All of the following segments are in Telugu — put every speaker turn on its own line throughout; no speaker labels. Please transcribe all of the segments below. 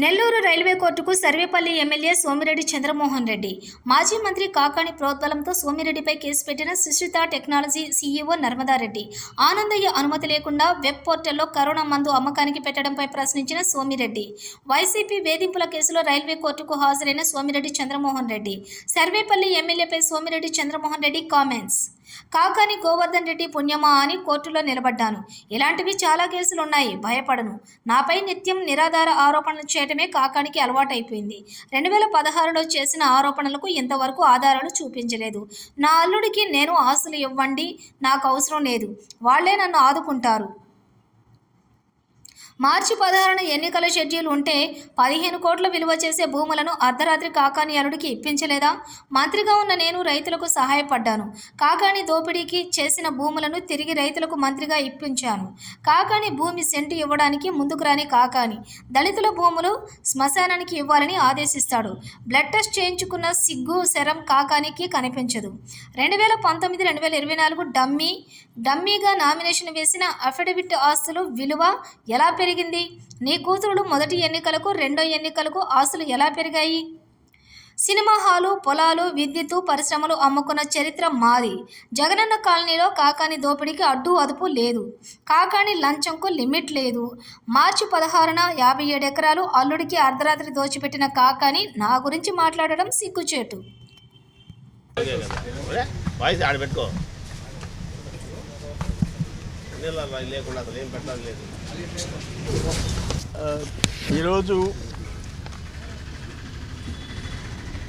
నెల్లూరు రైల్వే కోర్టుకు సర్వేపల్లి ఎమ్మెల్యే సోమిరెడ్డి చంద్రమోహన్ రెడ్డి. మాజీ మంత్రి కాకాణి ప్రోద్బలంతో సోమిరెడ్డిపై కేసు పెట్టిన సుశ్రిత టెక్నాలజీ సీఈఓ నర్మదారెడ్డి ఆనందయ్య అనుమతి లేకుండా వెబ్ పోర్టల్లో కరోనా మందు అమ్మకానికి పెట్టడంపై ప్రశ్నించిన సోమిరెడ్డి. వైసీపీ వేధింపుల కేసులో రైల్వే కోర్టుకు హాజరైన సోమిరెడ్డి చంద్రమోహన్ రెడ్డి. సర్వేపల్లి ఎమ్మెల్యేపై సోమిరెడ్డి చంద్రమోహన్ రెడ్డి కామెంట్స్. కాకాని గోవర్ధన్ రెడ్డి పుణ్యమా అని కోర్టులో నిలబడ్డాను. ఇలాంటివి చాలా కేసులు ఉన్నాయి భయపడను. నాపై నిత్యం నిరాధార ఆరోపణలు చేయటమే కాకానికి అలవాటైపోయింది. రెండు వేల పదహారులో చేసిన ఆరోపణలకు ఇంతవరకు ఆధారాలు చూపించలేదు. నా అల్లుడికి నేను ఆస్తులు ఇవ్వండి. నాకు అవసరం లేదు. వాళ్ళే నన్ను ఆదుకుంటారు. మార్చి పదహారున ఎన్నికల షెడ్యూల్ ఉంటే పదిహేను కోట్ల విలువ చేసే భూములను అర్ధరాత్రి కాకాని అరుడికి ఇప్పించలేదా? మంత్రిగా ఉన్న నేను రైతులకు సహాయపడ్డాను. కాకాని దోపిడీకి చేసిన భూములను తిరిగి రైతులకు మంత్రిగా ఇప్పించాను. కాకాని భూమి సెంటు ఇవ్వడానికి ముందుకు రాని కాకాని దళితుల భూములు శ్మశానానికి ఇవ్వాలని ఆదేశిస్తాడు. బ్లడ్ టెస్ట్ చేయించుకున్న సిగ్గు శరం కాకానికి కనిపించదు. రెండు వేల పంతొమ్మిది రెండు వేల ఇరవై నాలుగు డమ్మీ డమ్మీగా నామినేషన్ వేసిన అఫిడవిట్ ఆస్తులు విలువ ఎలా పెరిగింది. నీ కూతురుడు మొదటి ఎన్నికలకు రెండో ఎన్నికలకు ఆస్తులు ఎలా పెరిగాయి? సినిమా హాలు పొలాలు విద్యుత్తు పరిశ్రమలు అమ్ముకున్న చరిత్ర మాది. జగనన్న కాలనీలో కాకాని దోపిడీకి అడ్డు అదుపు లేదు. కాకాని లంచంకు లిమిట్ లేదు. మార్చి పదహారున యాభై ఏడు ఎకరాలు అల్లుడికి అర్ధరాత్రి దోచిపెట్టిన కాకాని నా గురించి మాట్లాడడం సిగ్గుచేటు.
నీళ్ళ లేకుండా అసలు ఏం పెట్టాలి లేదు.
ఈరోజు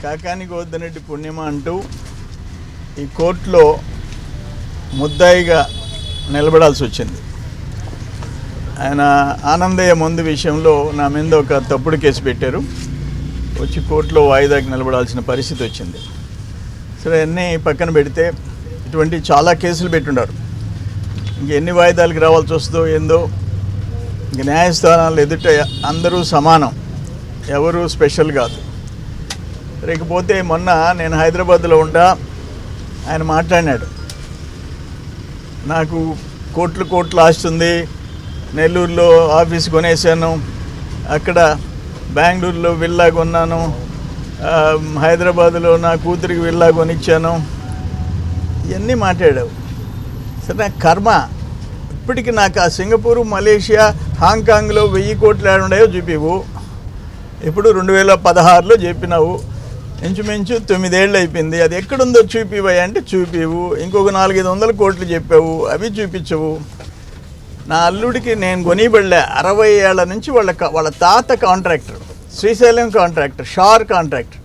కాకాని గోద్దనరెడ్డి పుణ్యమ అంటూ ఈ కోర్టులో ముద్దాయిగా నిలబడాల్సి వచ్చింది. ఆయన ఆనందయ్య ముందు విషయంలో నా మీద ఒక తప్పుడు కేసు పెట్టారు. వచ్చి కోర్టులో వాయిదాకి నిలబడాల్సిన పరిస్థితి వచ్చింది. సరే అన్నీ పక్కన పెడితే ఇటువంటి చాలా కేసులు పెట్టుండారు. ఇంకెన్ని వాయిదాలకు రావాల్సి వస్తుందో ఏందో ఇంక న్యాయస్థానాలు ఎదుట అందరూ సమానం ఎవరు స్పెషల్ కాదు. లేకపోతే మొన్న నేను హైదరాబాద్లో ఉండా ఆయన మాట్లాడినాడు. నాకు కోట్లు కోట్లు ఆస్తుంది నెల్లూరులో ఆఫీస్ కొనేసాను అక్కడ బెంగళూరులో విల్లా కొన్నాను హైదరాబాద్లో నా కూతురికి విల్లా కొనిచ్చాను ఇవన్నీ మాట్లాడావు. సరే కర్మ. ఇప్పటికి నాకు ఆ సింగపూర్ మలేషియా హాంకాంగ్లో వెయ్యి కోట్లు ఏడున్నాయో చూపివు ఇప్పుడు రెండు వేల పదహారులో చెప్పినావు. ఇంచుమించు తొమ్మిదేళ్ళు అయిపోయింది. అది ఎక్కడుందో చూపివయ్య అంటే చూపివు ఇంకొక నాలుగైదు వందల కోట్లు చెప్పావు. అవి చూపించవు. నా అల్లుడికి నేను కొనిబడలే. అరవై ఏళ్ళ నుంచి వాళ్ళ వాళ్ళ తాత contractor Srisailam contractor SHAR contractor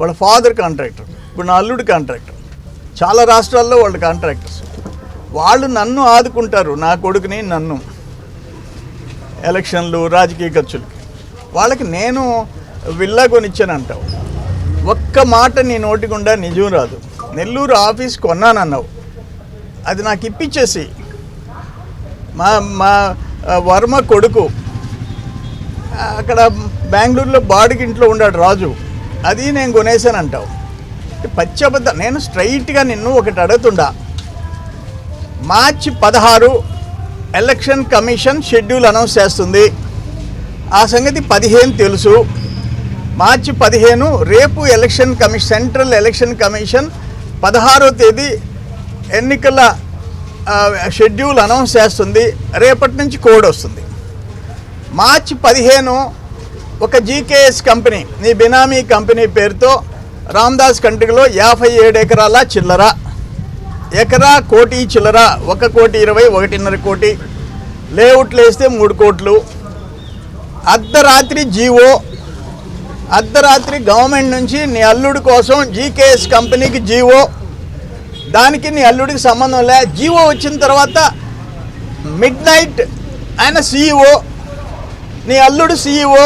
వాళ్ళ ఫాదర్ కాంట్రాక్టర్ ఇప్పుడు నా అల్లుడి కాంట్రాక్టర్. చాలా రాష్ట్రాల్లో వాళ్ళ కాంట్రాక్టర్స్. వాళ్ళు నన్ను ఆదుకుంటారు నా కొడుకుని నన్ను. ఎలక్షన్లు రాజకీయ ఖర్చులకి. వాళ్ళకి నేను విల్లా కొనిచ్చానంటావు. ఒక్క మాట నీ నోటి గుండా నిజం రాదు. నెల్లూరు ఆఫీస్ కొన్నానన్నావు. అది నాకు ఇప్పించేసి మా మా వర్మ కొడుకు అక్కడ బెంగళూరులో బాడికి ఇంట్లో ఉన్నాడు రాజు. అది నేను కొనేసాను అంటావు పచ్చబద్ద నేను స్ట్రైట్గా నిన్ను ఒకటి అడుగుతుండా. మార్చి పదహారు ఎలక్షన్ కమిషన్ షెడ్యూల్ అనౌన్స్ చేస్తుంది. ఆ సంగతి పదిహేను తెలుసు. మార్చి పదిహేను రేపు election commission central election commission పదహారో తేదీ ఎన్నికల షెడ్యూల్ అనౌన్స్ చేస్తుంది. రేపటి నుంచి కోడ్ వస్తుంది. మార్చి పదిహేను ఒక జీకేఎస్ కంపెనీ నీ బినామీ కంపెనీ పేరుతో రామ్దాస్ కంట్రీలో యాభై ఏడు ఎకరాల చిల్లర. ఎకరా కోటి చిల్లర ఒక కోటి ఇరవై ఒకటిన్నర కోటి. లేఅవుట్లు వేస్తే మూడు కోట్లు. అర్ధరాత్రి జీవో అర్ధరాత్రి గవర్నమెంట్ నుంచి నీ అల్లుడి కోసం జీకేఎస్ కంపెనీకి జీవో. దానికి నీ అల్లుడికి సంబంధం లే. జీవో వచ్చిన తర్వాత మిడ్ నైట్ ఆయన సీఈఓ నీ అల్లుడు సీఈఓ.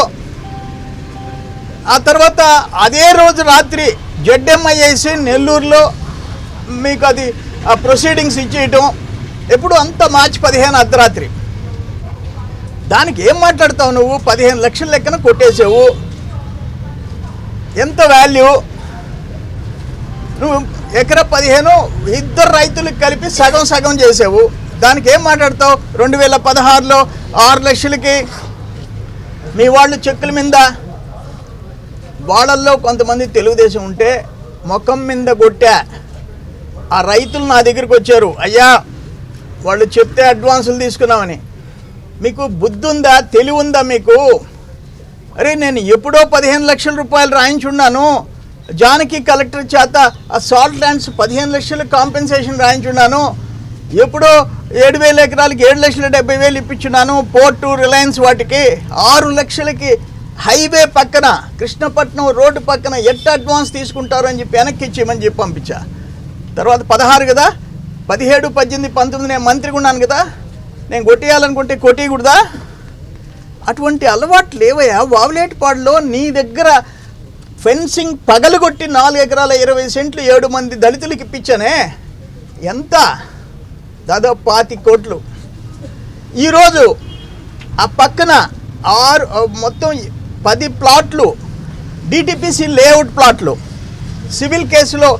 ఆ తర్వాత అదే రోజు రాత్రి జడ్ఎంఐఏసి నెల్లూరులో మీకు అది ప్రొసీడింగ్స్ ఇచ్చేయటం ఎప్పుడు అంత మార్చి పదిహేను అర్ధరాత్రి. దానికి ఏం మాట్లాడతావు నువ్వు? పదిహేను లక్షల లెక్కన కొట్టేసావు ఎంత వాల్యూ నువ్వు ఎకర పదిహేను ఇద్దరు రైతులకు కలిపి సగం సగం చేసావు. దానికి ఏం మాట్లాడతావు? రెండు వేల పదహారులో ఆరు లక్షలకి మీ వాళ్ళు చెక్కుల మీద వాళ్ళల్లో కొంతమంది తెలుగుదేశం ఉంటే ముఖం మీద కొట్టా. ఆ రైతులు నా దగ్గరికి వచ్చారు అయ్యా వాళ్ళు చెప్తే అడ్వాన్సులు తీసుకున్నామని. మీకు బుద్ధి ఉందా తెలివి ఉందా మీకు? అరే నేను ఎప్పుడో పదిహేను లక్షల రూపాయలు రాయించున్నాను. జానకి కలెక్టర్ చేత ఆ సాల్ట్ ల్యాండ్స్ పదిహేను లక్షల కాంపెన్సేషన్ రాయించున్నాను. ఎప్పుడో ఏడు వేల ఎకరాలకి ఏడు లక్షల డెబ్బై వేలు ఇప్పించున్నాను పోర్టు రిలయన్స్ వాటికి. ఆరు లక్షలకి హైవే పక్కన కృష్ణపట్నం రోడ్డు పక్కన ఎట్ట అడ్వాన్స్ తీసుకుంటారు అని చెప్పి వెనక్కి ఇచ్చేయమని చెప్పి పంపించా. తర్వాత పదహారు కదా? పదిహేడు పద్దెనిమిది పంతొమ్మిది నేను మంత్రిగా ఉన్నాను కదా? నేను కొట్టేయాలనుకుంటే కొట్టేయకూడదా? అటువంటి అలవాటు లేవయ్యా. వావులేటిపాడులో నీ దగ్గర ఫెన్సింగ్ పగలగొట్టి నాలుగు ఎకరాల ఇరవై సెంట్లు ఏడు మంది దళితులకి ఇప్పించానే? ఎంత? దాదాపు పాతి కోట్లు. ఈరోజు ఆ పక్కన ఆరు మొత్తం పది ప్లాట్లు డిటిపిసి లేఅవుట్ ప్లాట్లు సివిల్ కేసులో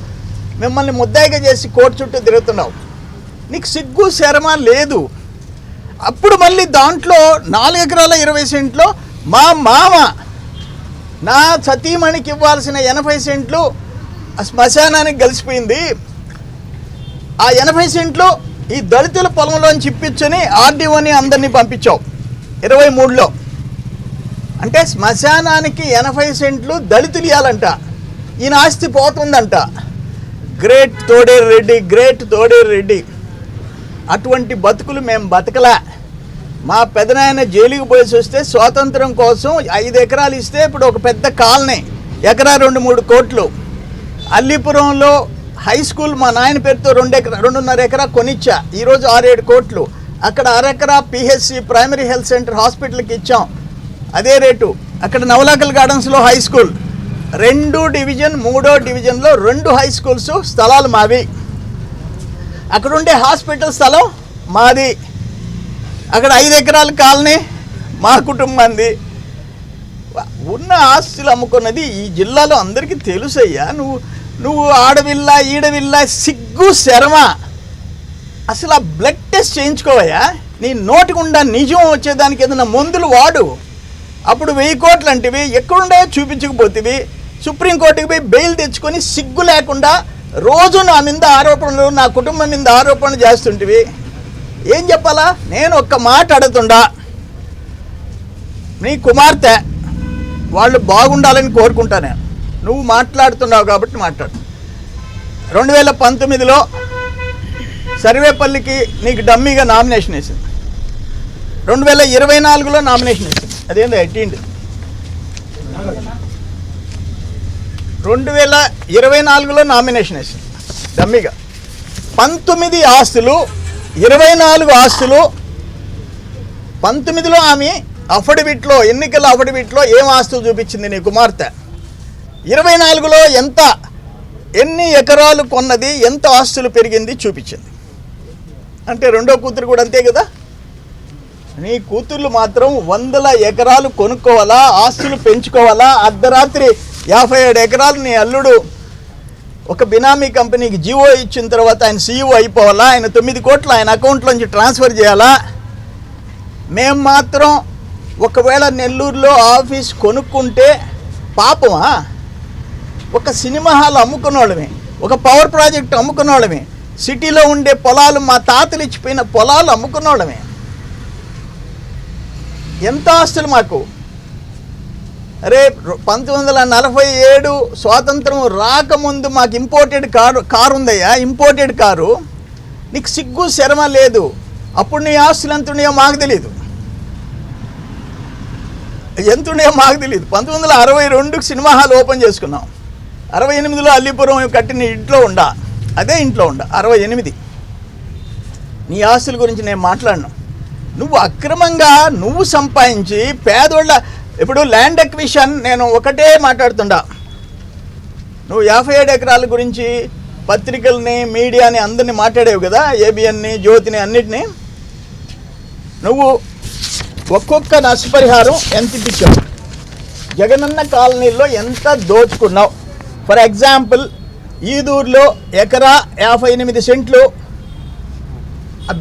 మిమ్మల్ని ముద్దాయిగా చేసి కోర్టు చుట్టూ తిరుగుతున్నావు. నీకు సిగ్గు శరమ లేదు. అప్పుడు మళ్ళీ దాంట్లో నాలుగు ఎకరాల ఇరవై సెంట్లో మా మామ నా సతీమణికి ఇవ్వాల్సిన ఎనభై సెంట్లు ఆ శ్మశానానికి కలిసిపోయింది. ఆ ఎనభై సెంట్లు ఈ దళితుల పొలంలోని చిప్పించని ఆర్డీఓని అందరినీ పంపించావు. ఇరవై మూడులో. అంటే శ్మశానానికి ఎనభై సెంట్లు దళితులు ఇవ్వాలంట ఈయన ఆస్తి పోతుందంట. Great Toderu Reddy great Toderu Reddy. అటువంటి బతుకులు మేము బతకలే. మా పెదనాయన జైలుకి పోయేసి వస్తే స్వాతంత్రం కోసం ఐదు ఎకరాలు ఇస్తే ఇప్పుడు ఒక పెద్ద కాలనీ ఎకరా రెండు మూడు కోట్లు. అల్లీపురంలో హై స్కూల్ మా నాయన పేరుతో రెండు ఎకరా రెండున్నర ఎకరా కొనిచ్చా. ఈరోజు ఆరేడు కోట్లు. అక్కడ అరెకరా పిహెచ్సి ప్రైమరీ హెల్త్ సెంటర్ హాస్పిటల్కి ఇచ్చాం. అదే రేటు. అక్కడ నవలాకల్ గార్డెన్స్లో హై స్కూల్. రెండు డివిజన్ మూడో డివిజన్లో రెండు హై స్కూల్స్ స్థలాలు మావి. అక్కడ ఉండే హాస్పిటల్ స్థలం మాది. అక్కడ ఐదు ఎకరాల కాలనీ మా కుటుంబంది. ఉన్న ఆస్తులు అమ్ముకున్నది ఈ జిల్లాలో అందరికీ తెలుసయ్యా. నువ్వు నువ్వు ఆడవిల్ల ఈడవిల్ల సిగ్గు శరమ. అసలు ఆ బ్లడ్ టెస్ట్ చేయించుకోవయ్యా. నీ నోటి గుండా నిజం వచ్చేదానికి ఏదైనా మందులు వాడు. అప్పుడు వెయ్యి కోట్లు అంటివి ఎక్కడుండే చూపించకపోతేవి. సుప్రీంకోర్టుకి పోయి బెయిల్ తెచ్చుకొని సిగ్గు లేకుండా రోజు నా మీద ఆరోపణలు నా కుటుంబం మీద ఆరోపణలు చేస్తుంటివి. ఏం చెప్పాలా? నేను ఒక్క మాట అడుగుతుండా. నీ కుమార్తె వాళ్ళు బాగుండాలని కోరుకుంటా నేను నువ్వు మాట్లాడుతున్నావు కాబట్టి మాట్లాడు. రెండు వేల పంతొమ్మిదిలో సర్వేపల్లికి నీకు డమ్మీగా నామినేషన్ వేసింది. రెండు వేల ఇరవై నాలుగులో నామినేషన్ వేసింది. అదేంటి ఎట్టిండి రెండు వేల ఇరవై నాలుగులో నామినేషన్ వేసింది. డమ్మిగా. పంతొమ్మిది ఆస్తులు ఇరవై నాలుగు ఆస్తులు పంతొమ్మిదిలో ఆమె అఫిడవిట్లో ఎన్నికల అఫిడవిట్లో ఏం ఆస్తులు చూపించింది నీ కుమార్తె? ఇరవై నాలుగులో ఎంత ఎన్ని ఎకరాలు కొన్నది ఎంత ఆస్తులు పెరిగింది చూపించింది. అంటే రెండో కూతురు కూడా అంతే కదా? నీ కూతుర్లు మాత్రం వందల ఎకరాలు కొనుక్కోవాలా ఆస్తులు పెంచుకోవాలా అర్ధరాత్రి యాభై ఏడు ఎకరాలు నీ అల్లుడు ఒక బినామీ కంపెనీకి జియో ఇచ్చిన తర్వాత ఆయన సీఈఓ అయిపోవాలా? ఆయన తొమ్మిది కోట్లు ఆయన అకౌంట్లోంచి ట్రాన్స్ఫర్ చేయాలా? మేము మాత్రం ఒకవేళ నెల్లూరులో ఆఫీస్ కొనుక్కుంటే పాపమా? ఒక సినిమా హాల్ అమ్ముకున్నోళ్ళమే ఒక పవర్ ప్రాజెక్ట్ అమ్ముకున్నోళ్ళమే సిటీలో ఉండే పొలాలు మా తాతలు ఇచ్చిపోయిన పొలాలు అమ్ముకున్నోళ్ళమే. ఎంత ఆస్తులు మాకు? అరే పంతొమ్మిది వందల నలభై ఏడు స్వాతంత్రం రాకముందు మాకు ఇంపోర్టెడ్ కారు కారు ఉందయ్యా ఇంపోర్టెడ్ కారు. నీకు సిగ్గు శరమ లేదు. అప్పుడు నీ ఆస్తులు ఎంత ఉన్నాయో మాకు తెలియదు ఎంత ఉన్నాయో మాకు తెలియదు పంతొమ్మిది వందల అరవై రెండుకి సినిమా హాల్ ఓపెన్ చేసుకున్నాం. అరవై ఎనిమిదిలో అల్లీపురం కట్టిన ఇంట్లో ఉండా. అదే ఇంట్లో ఉండా. అరవై ఎనిమిది. నీ ఆస్తుల గురించి నేను మాట్లాడినా. నువ్వు అక్రమంగా నువ్వు సంపాదించి పేదోళ్ళ ఇప్పుడు ల్యాండ్ ఎక్విషన్ నేను ఒకటే మాట్లాడుతుండా. నువ్వు యాభై ఏడు ఎకరాల గురించి పత్రికల్ని మీడియాని అందరినీ మాట్లాడేవు కదా ఏబిఎన్ని జ్యోతిని అన్నిటినీ. నువ్వు ఒక్కొక్క నష్టపరిహారం ఎంత ఇప్పించావు? జగనన్న కాలనీలో ఎంత దోచుకున్నావు? ఫర్ ఎగ్జాంపుల్ ఈదూరులో ఎకరా యాభై ఎనిమిది సెంట్లు.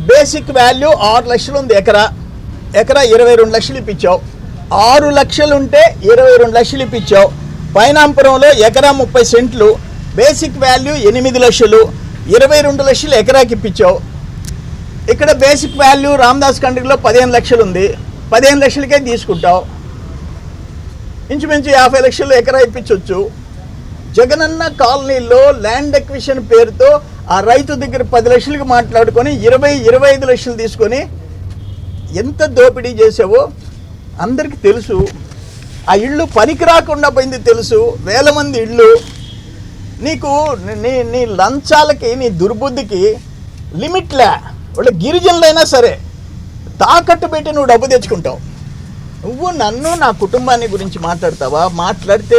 బేసిక్ వాల్యూ ఆరు లక్షలు ఉంది ఎకరా. ఎకరా ఇరవై రెండు లక్షలు ఇప్పించావు. ఆరు లక్షలు ఉంటే ఇరవై రెండు లక్షలు ఇప్పించావు. పైనాంపురంలో ఎకరా ముప్పై సెంట్లు బేసిక్ వాల్యూ ఎనిమిది లక్షలు ఇరవై రెండు లక్షలు ఎకరాకి ఇప్పించావు. ఇక్కడ బేసిక్ వాల్యూ రామదాస్ కండ్రిలో పదిహేను లక్షలు ఉంది పదిహేను లక్షలకే తీసుకుంటావు. ఇంచుమించు యాభై లక్షలు ఎకరా ఇప్పించవచ్చు జగనన్న కాలనీలో ల్యాండ్ ఎక్విషన్ పేరుతో ఆ రైతు దగ్గర పది లక్షలకు మాట్లాడుకొని ఇరవై ఇరవై ఐదు లక్షలు తీసుకొని ఎంత దోపిడీ చేసావో అందరికీ తెలుసు ఆ ఇళ్ళు పనికి రాకుండా పోయింది తెలుసు వేల మంది ఇళ్ళు. నీకు నీ నీ లంచాలకి నీ దుర్బుద్ధికి లిమిట్లే వాళ్ళ గిరిజనులైనా సరే తాకట్టు పెట్టి నువ్వు డబ్బు తెచ్చుకుంటావు. నువ్వు నన్ను నా కుటుంబాన్ని గురించి మాట్లాడతావా? మాట్లాడితే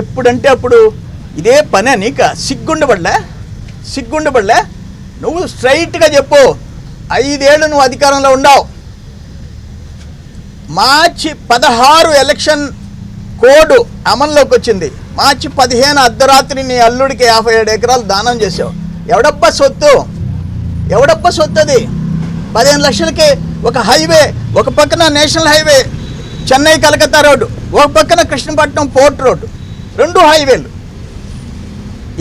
ఎప్పుడంటే అప్పుడు ఇదే పనే నీక? సిగ్గుండబడలే? సిగ్గుండబడలే? నువ్వు స్ట్రైట్గా చెప్పు. ఐదేళ్ళు నువ్వు అధికారంలో ఉండవు మార్చి పదహారు ఎలక్షన్ కోడ్ అమల్లోకి వచ్చింది. మార్చి పదిహేను అర్ధరాత్రి నీ అల్లుడికి యాభై ఏడు ఎకరాలు దానం చేసావు ఎవడప్ప సొత్తు? ఎవడప్ప సొత్తు అది పదిహేను లక్షలకి ఒక హైవే ఒక పక్కన national highway Chennai Calcutta road ఒక పక్కన కృష్ణపట్నం పోర్ట్ రోడ్డు రెండు హైవేలు.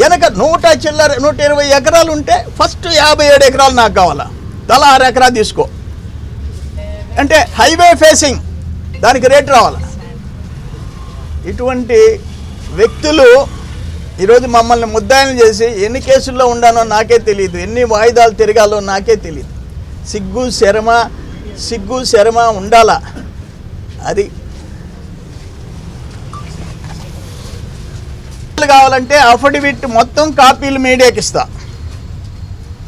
వెనక నూట చిల్లర నూట ఇరవై ఎకరాలు ఉంటే ఫస్ట్ యాభై ఏడు ఎకరాలు నాకు కావాలా? తల ఆరు ఎకరా తీసుకో. అంటే హైవే ఫేసింగ్ దానికి రేట్ రావాలి. ఇటువంటి వ్యక్తులు ఈరోజు మమ్మల్ని ముద్దాయిలు చేసి ఎన్ని కేసుల్లో ఉండానో నాకే తెలియదు ఎన్ని వాయిదాలు తిరగాలో నాకే తెలియదు. సిగ్గు శరమ సిగ్గు శరమ ఉండాలా? అది కావాలంటే అఫిడవిట్ మొత్తం కాపీలు మీడియాకి ఇస్తా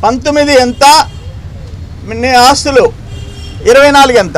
పంతొమ్మిది ఎంత? నీ ఆస్తులు. ఇరవై నాలుగు ఎంత?